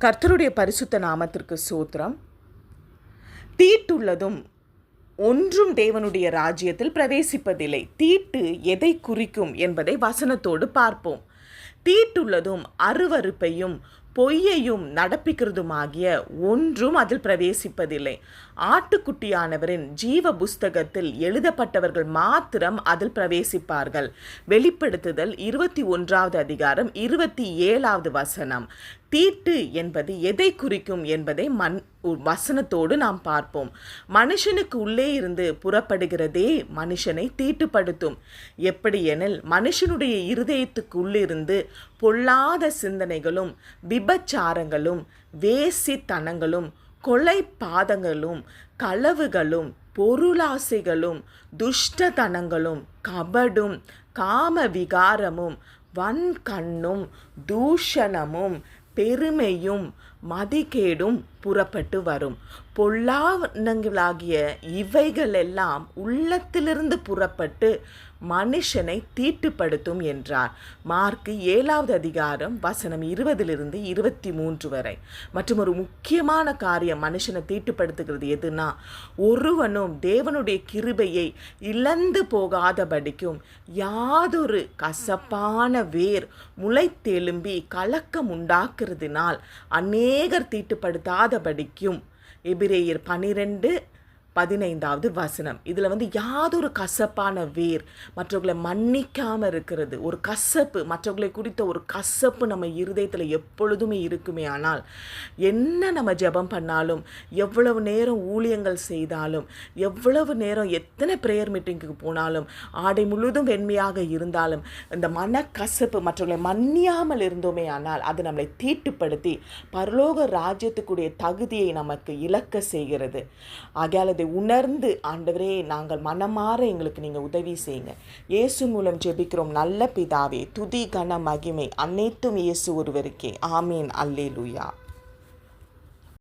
கர்த்தருடைய பரிசுத்த நாமத்திற்கு சூத்திரம். தீட்டுள்ளதும் ஒன்றும் தேவனுடைய ராஜ்யத்தில் பிரவேசிப்பதில்லை. தீட்டு எதை குறிக்கும் என்பதை வசனத்தோடு பார்ப்போம். தீட்டுள்ளதும் அருவருப்பையும் பொய்யையும் நடப்பிக்கிறதுமாகிய ஒன்றும் அதில் பிரவேசிப்பதில்லை. ஆட்டுக்குட்டியானவரின் ஜீவ புஸ்தகத்தில் எழுதப்பட்டவர்கள் மாத்திரம் அதில் பிரவேசிப்பார்கள். வெளிப்படுத்துதல் இருபத்தி ஒன்றாவது அதிகாரம் இருபத்தி ஏழாவது வசனம். தீட்டு என்பது எதை குறிக்கும் என்பதை மண் வசனத்தோடு நாம் பார்ப்போம். மனுஷனுக்கு உள்ளே இருந்து புறப்படுகிறதே மனுஷனை தீட்டுப்படுத்தும். எப்படியெனில் மனுஷனுடைய இருதயத்துக்குள்ளிருந்து பொல்லாத சிந்தனைகளும் விபச்சாரங்களும் வேசித்தனங்களும் கொலை பாதங்களும் களவுகளும் பொருளாசைகளும் துஷ்டதனங்களும் கபடும் காம விகாரமும் வன்கண்ணும் தூஷணமும் பெருமையும் மதிகேடும் புறப்பட்டு வரும். பொல்லாணங்களாகிய இவைகள் எல்லாம் உள்ளத்திலிருந்து புறப்பட்டு மனுஷனை தீட்டுப்படுத்தும் என்றார். மார்க்கு ஏழாவது அதிகாரம் வசனம் இருபதிலிருந்து இருபத்தி மூன்று வரை. மற்றும் ஒரு முக்கியமான காரியம் மனுஷனை தீட்டுப்படுத்துகிறது எதுனா ஒருவனும் தேவனுடைய கிருபையை இழந்து போகாதபடிக்கும் யாதொரு கசப்பான வேர் முளைத்தெலும்பி கலக்கம் உண்டாக்குறதினால் அநேகர் தீட்டுப்படுத்தாதபடிக்கும். எபிரேயர் பனிரெண்டு பதினைந்தாவது வசனம். இதில் வந்து யாதொரு கசப்பான வேர் மற்றவர்களை மன்னிக்காமல் இருக்கிறது. ஒரு கசப்பு மற்றவர்களை குறித்த ஒரு கசப்பு நம்ம இருதயத்தில் எப்பொழுதுமே இருக்குமே ஆனால் என்ன நம்ம ஜெபம் பண்ணாலும் எவ்வளவு நேரம் ஊழியங்கள் செய்தாலும் எவ்வளவு நேரம் எத்தனை ப்ரேயர் மீட்டிங்க்கு போனாலும் ஆடை முழுதும் வெண்மையாக இருந்தாலும் இந்த மனக்கசப்பு மற்றவர்களை மன்னியாமல் இருந்தோமே ஆனால் அது நம்மளை தீட்டுப்படுத்தி பரலோக ராஜ்யத்துக்குடைய தகுதியை நமக்கு இழக்க செய்கிறது. ஆகையால் அதை உணர்ந்து ஆண்டவரே நாங்கள் மனமாற எங்களுக்கு நீங்கள் உதவி செய்யுங்க. இயேசு மூலம் ஜெபிக்கிறோம். நல்ல பிதாவே துதி கன மகிமை அனைத்தும் இயேசு ஒருவருக்கே. ஆமீன். அல்லேலூயா.